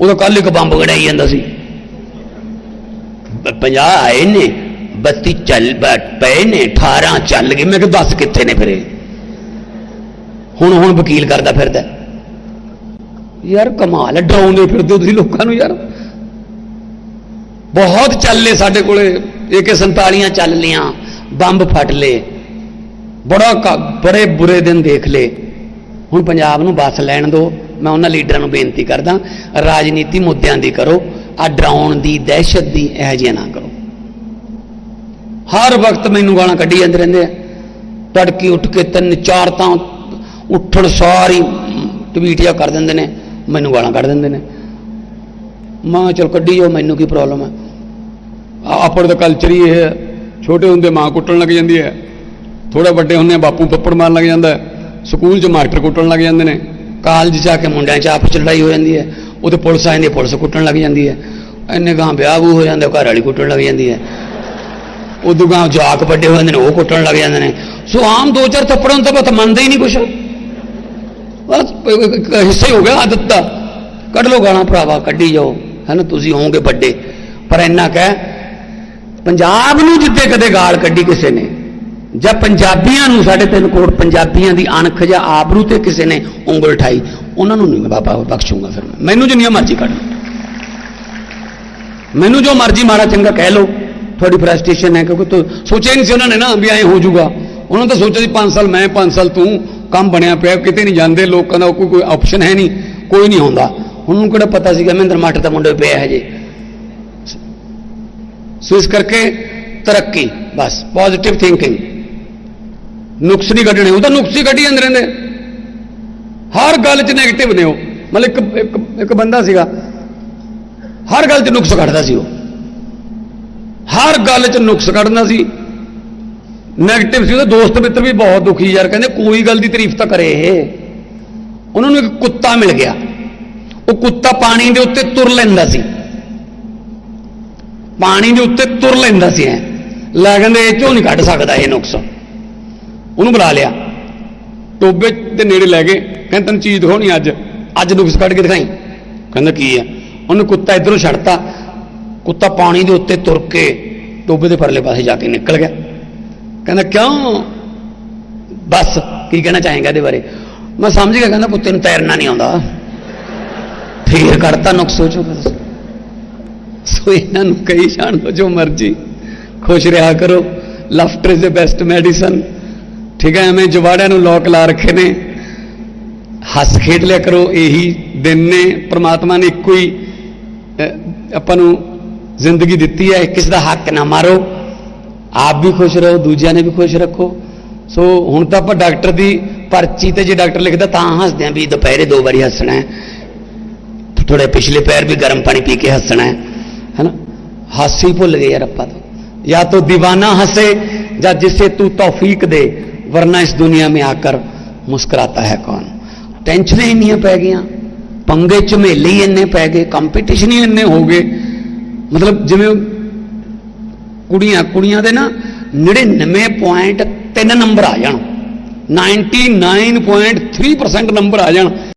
ਉਦੋਂ ਕੱਲ ਇੱਕ ਬੰਬ ਗੜਾਈ ਜਾਂਦਾ ਸੀ। 50 ਆਏ ਨੇ 32 ਚੱਲ ਪਏ ਨੇ 18 ਚੱਲ ਗਏ। ਮੈਂ ਕਿਹਾ ਦੱਸ ਕਿੱਥੇ ਨੇ ਫਿਰੇ ਹੁਣ ਹੁਣ ਵਕੀਲ ਕਰਦਾ ਫਿਰਦਾ। ਯਾਰ ਕਮਾਲ ਹੈ, ਡਰਾਉਂਦੇ ਫਿਰਦੇ ਹੋ ਤੁਸੀਂ ਲੋਕਾਂ ਨੂੰ ਯਾਰ। ਬਹੁਤ ਚੱਲੇ ਸਾਡੇ ਕੋਲੇ AK 47 ਚੱਲ ਲੀਆਂ ਬੰਬ ਫਟ ਲਏ। ਬੜਾ ਬੜੇ ਬੁਰੇ ਦਿਨ ਦੇਖ ਲਏ। ਹੁਣ ਪੰਜਾਬ ਨੂੰ ਬਸ ਲੈਣ ਦਿਓ। ਮੈਂ ਉਹਨਾਂ ਲੀਡਰਾਂ ਨੂੰ ਬੇਨਤੀ ਕਰਦਾ, ਰਾਜਨੀਤੀ ਮੁੱਦਿਆਂ ਦੀ ਕਰੋ, ਆ ਡਰਾਉਣ ਦੀ, ਦਹਿਸ਼ਤ ਦੀ ਇਹ ਜਿਹਾ ਨਾ ਕਰੋ। ਹਰ ਵਕਤ ਮੈਨੂੰ ਗਾਲਾਂ ਕੱਢੀ ਜਾਂਦੇ ਰਹਿੰਦੇ ਆ। ਤੜਕੀ ਉੱਠ ਕੇ ਤਿੰਨ ਚਾਰ ਤਾਂ ਉੱਠਣ ਸਾਰੀ ਟਵੀਟ ਜਾਂ ਕਰ ਦਿੰਦੇ ਨੇ, ਮੈਨੂੰ ਗਾਲਾਂ ਕੱਢ ਦਿੰਦੇ ਨੇ। ਮੈਂ ਕਿਹਾ, ਚਲ ਕੱਢੀ ਜਾਓ, ਮੈਨੂੰ ਕੀ ਪ੍ਰੋਬਲਮ ਹੈ ਆ- ਦਾ ਕਲਚਰ ਹੀ ਇਹ ਹੈ ਛੋਟੇ ਹੁੰਦੇ ਮਾਂ ਕੁੱਟਣ ਲੱਗ ਜਾਂਦੀ ਹੈ। ਥੋੜਾ ਵੱਡੇ ਹੁੰਦੇ ਬਾਪੂ ਪੱਪੜ ਮਾਰਨ ਲੱਗ ਜਾਂਦਾ ਸਕੂਲ 'ਚ ਮਾਸਟਰ ਕੁੱਟਣ ਲੱਗ ਜਾਂਦੇ ਨੇ। ਕਾਲਜ ਜਾ ਕੇ ਮੁੰਡਿਆਂ 'ਚ ਆਪਸ 'ਚ ਲੜਾਈ ਹੋ ਜਾਂਦੀ ਹੈ। ਉਹਦੇ ਪੁਲਿਸ ਆ ਜਾਂਦੀ ਹੈ, ਪੁਲਿਸ ਕੁੱਟਣ ਲੱਗ ਜਾਂਦੀ ਹੈ। ਇੰਨੇ ਗਾਂ ਵਿਆਹ ਵੂ ਹੋ ਜਾਂਦਾ, ਘਰ ਵਾਲੀ ਕੁੱਟਣ ਲੱਗ ਜਾਂਦੀ ਹੈ। ਉਦੋਂ ਗਾਂ ਜਾਕ ਵੱਡੇ ਹੋ ਜਾਂਦੇ ਨੇ, ਉਹ ਕੁੱਟਣ ਲੱਗ ਜਾਂਦੇ ਨੇ। ਸੋ ਆਮ ਦੋ ਚਾਰ ਥੱਪੜਾਂ ਨੂੰ ਤਾਂ ਬਸ ਮੰਨਦੇ ਹੀ ਨਹੀਂ ਕੁਛ। ਬਸ ਹਿੱਸਾ ਹੀ ਹੋ ਗਿਆ ਆਦਤ ਦਾ। ਕੱਢ ਲੋ ਗਾਲਾਂ ਭਰਾਵਾ, ਕੱਢੀ ਜਾਓ। ਹੈਨਾ ਤੁਸੀਂ ਹੋਵੋਗੇ ਵੱਡੇ। ਪਰ ਇੰਨਾ ਕਹਿ, ਪੰਜਾਬ ਨੂੰ ਜਿੱਦੇ ਕਦੇ ਗਾਲ ਕੱਢੀ ਕਿਸੇ ਨੇ। ਜਾਂ ਪੰਜਾਬੀਆਂ ਨੂੰ ਸਾਡੇ ਤਿੰਨ ਕਰੋੜ ਪੰਜਾਬੀਆਂ ਦੀ ਅਣਖ ਜਾਂ ਆਬਰੂ ਤੇ ਕਿਸੇ ਨੇ ਉਂਗਲ ਠਾਈ ਉਹਨਾਂ ਨੂੰ ਨਹੀਂ ਮੈਂ ਬਾਬਾ ਬਖਸ਼ੂੰਗਾ ਫਿਰ ਮੈਨੂੰ ਜਿੰਨੀਆਂ ਮਰਜ਼ੀ ਕੱਢ ਮੈਨੂੰ ਜੋ ਮਰਜ਼ੀ ਮਾੜਾ ਚੰਗਾ ਕਹਿ ਲਓ, ਤੁਹਾਡੀ ਫਰਸਟ੍ਰੇਸ਼ਨ ਹੈ, ਕਿਉਂਕਿ ਤੂੰ ਸੋਚਿਆ ਨਹੀਂ ਸੀ ਉਹਨਾਂ ਨੇ ਨਾ ਵੀ ਐਂ ਹੋ ਜਾਊਗਾ। ਉਹਨਾਂ ਨੇ ਤਾਂ ਸੋਚਿਆ ਸੀ 5 ਸਾਲ ਮੈਂ 5 ਸਾਲ ਤੂੰ, ਕੰਮ ਬਣਿਆ ਪਿਆ, ਕਿਤੇ ਨਹੀਂ ਜਾਂਦੇ, ਲੋਕਾਂ ਦਾ ਕੋਈ ਕੋਈ ਆਪਸ਼ਨ ਹੈ ਨਹੀਂ, ਕੋਈ ਨਹੀਂ ਹੁੰਦਾ ਹੁਣ ਨੂੰ ਕਿਹੜਾ ਪਤਾ ਸੀਗਾ, ਮਹਿੰਦਰ ਮਾਟ ਦਾ ਮੁੰਡਾ ਪਿਆ ਹੈ ਜੇ ਸੋ ਇਸ ਕਰਕੇ ਤਰੱਕੀ, ਬਸ ਪੋਜ਼ਿਟਿਵ ਥਿੰਕਿੰਗ ਨੁਕਸ ਨਹੀਂ ਕੱਢਣੇ, ਉਹ ਤਾਂ ਨੁਕਸ ਹੀ ਕੱਢੀ ਜਾਂਦੇ ਰਹਿੰਦੇ। ਹਰ ਗੱਲ 'ਚ 네ਗੇਟਿਵ ਨੇ ਉਹ। ਮਤਲਬ ਇੱਕ ਇੱਕ ਬੰਦਾ ਸੀਗਾ, ਹਰ ਗੱਲ 'ਚ ਨੁਕਸ ਕੱਢਦਾ ਸੀ ਉਹ। ਹਰ ਗੱਲ 'ਚ ਨੁਕਸ ਕੱਢਦਾ ਸੀ। 네ਗੇਟਿਵ ਸੀ, ਉਹਦੇ ਦੋਸਤ ਮਿੱਤਰ ਵੀ ਬਹੁਤ ਦੁਖੀ ਯਾਰ, ਕਹਿੰਦੇ ਕੋਈ ਗੱਲ ਦੀ ਤਾਰੀਫ ਤਾਂ ਕਰੇ ਇਹ। ਉਹਨਾਂ ਨੂੰ ਇੱਕ ਕੁੱਤਾ ਮਿਲ ਗਿਆ। ਉਹ ਕੁੱਤਾ ਪਾਣੀ ਦੇ ਉੱਤੇ ਤੁਰ ਲੈਂਦਾ ਸੀ। ਪਾਣੀ ਦੇ ਉੱਤੇ ਤੁਰ ਲੈਂਦਾ ਸੀ ਐ। ਲੈ ਕਹਿੰਦੇ ਇਹ ਚੋਂ ਨਹੀਂ ਕੱਢ ਸਕਦਾ ਇਹ ਨੁਕਸ। ਉਹਨੂੰ ਬੁਲਾ ਲਿਆ। ਟੋਬੇ ਦੇ ਨੇੜੇ ਲੈ ਗਏ। ਕਹਿੰਦਾ, ਤੈਨੂੰ ਚੀਜ਼ ਦਿਖਾਉਣੀ ਅੱਜ। ਅੱਜ ਨੁਕਸ ਕੱਢ ਕੇ ਦਿਖਾਈ। ਕਹਿੰਦਾ, ਕੀ ਆ? ਉਹਨੇ ਕੁੱਤਾ ਇਧਰੋਂ ਛੱਡਤਾ। ਕੁੱਤਾ ਪਾਣੀ ਦੇ ਉੱਤੇ ਤੁਰ ਕੇ ਟੋਬੇ ਦੇ ਪਰਲੇ ਪਾਸੇ ਜਾ ਕੇ ਨਿਕਲ ਗਿਆ। ਕਹਿੰਦਾ, ਕਿਉਂ? ਬਸ ਕੀ ਕਹਿਣਾ ਚਾਹੇਗਾ ਇਹਦੇ ਬਾਰੇ? ਮੈਂ ਸਮਝ ਗਿਆ, ਕਹਿੰਦਾ, ਕੁੱਤੇ ਨੂੰ ਤੈਰਨਾ ਨਹੀਂ ਆਉਂਦਾ। ਫੇਰ ਕਰਤਾ ਨੁਕਸ ਹੋ ਤੁਸੀਂ ਸੋ ਇਹਨਾਂ ਨੂੰ ਕਹੀ ਜਾਣ ਦੋ ਜੋ ਮਰਜ਼ੀ। ਖੁਸ਼ ਰਿਹਾ ਕਰੋ। Laughter is the best medicine. ਠੀਕ ਹੈ, ਐਵੇਂ ਜਵਾੜਿਆਂ ਨੂੰ ਲੋਕ ਲਾ ਰੱਖੇ ਨੇ। ਹੱਸ ਖੇਡ ਲਿਆ ਕਰੋ, ਇਹੀ ਦਿਨ ਨੇ। ਪ੍ਰਮਾਤਮਾ ਨੇ ਇੱਕੋ ਹੀ ਆਪਾਂ ਨੂੰ ਜ਼ਿੰਦਗੀ ਦਿੱਤੀ ਹੈ, ਕਿਸੇ ਦਾ ਹੱਕ ਨਾ ਮਾਰੋ। ਆਪ ਵੀ ਖੁਸ਼ ਰਹੋ, ਦੂਜਿਆਂ ਨੇ ਵੀ ਖੁਸ਼ ਰੱਖੋ। ਸੋ ਹੁਣ ਤਾਂ ਆਪਾਂ ਡਾਕਟਰ ਦੀ ਪਰਚੀ ਤੇ ਜੇ ਡਾਕਟਰ ਲਿਖਦਾ ਤਾਂ ਹੱਸਦੇ ਆਂ ਵੀ ਦੁਪਹਿਰੇ ਦੋ ਵਾਰੀ ਹੱਸਣਾ ਹੈ। ਥੋੜੇ ਪਿਛਲੇ ਪੈਰ ਵੀ ਗਰਮ ਪਾਣੀ ਪੀ ਕੇ ਹੱਸਣਾ ਹੈ, ਹੈਨਾ? ਹਾਸੀ ਭੁੱਲ ਗਏ ਯਾਰ ਆਪਾਂ ਤਾਂ। ਜਾਂ ਤੋ دیਵਾਨਾ ਹੱਸੇ, ਜਾਂ ਜਿਸੇ ਤੂੰ ਤੌਫੀਕ ਦੇ। वरना इस दुनिया में आकर मुस्कुराता है कौन ਟੈਨਸ਼ਨਾਂ ਇੰਨੀਆਂ ਪੈ ਗਈਆਂ ਪੰਗੇ ਝਮੇਲੇ ਹੀ ਇੰਨੇ ਪੈ ਗਏ ਕੰਪੀਟੀਸ਼ਨ ਹੀ ਇੰਨੇ ਹੋ ਗਏ ਮਤਲਬ ਜਿਵੇਂ ਕੁੜੀਆਂ ਕੁੜੀਆਂ ਦੇ ਨਾ 99.3 ਨੰਬਰ ਆ ਜਾਣ 99.3% ਨੰਬਰ ਆ ਜਾਣ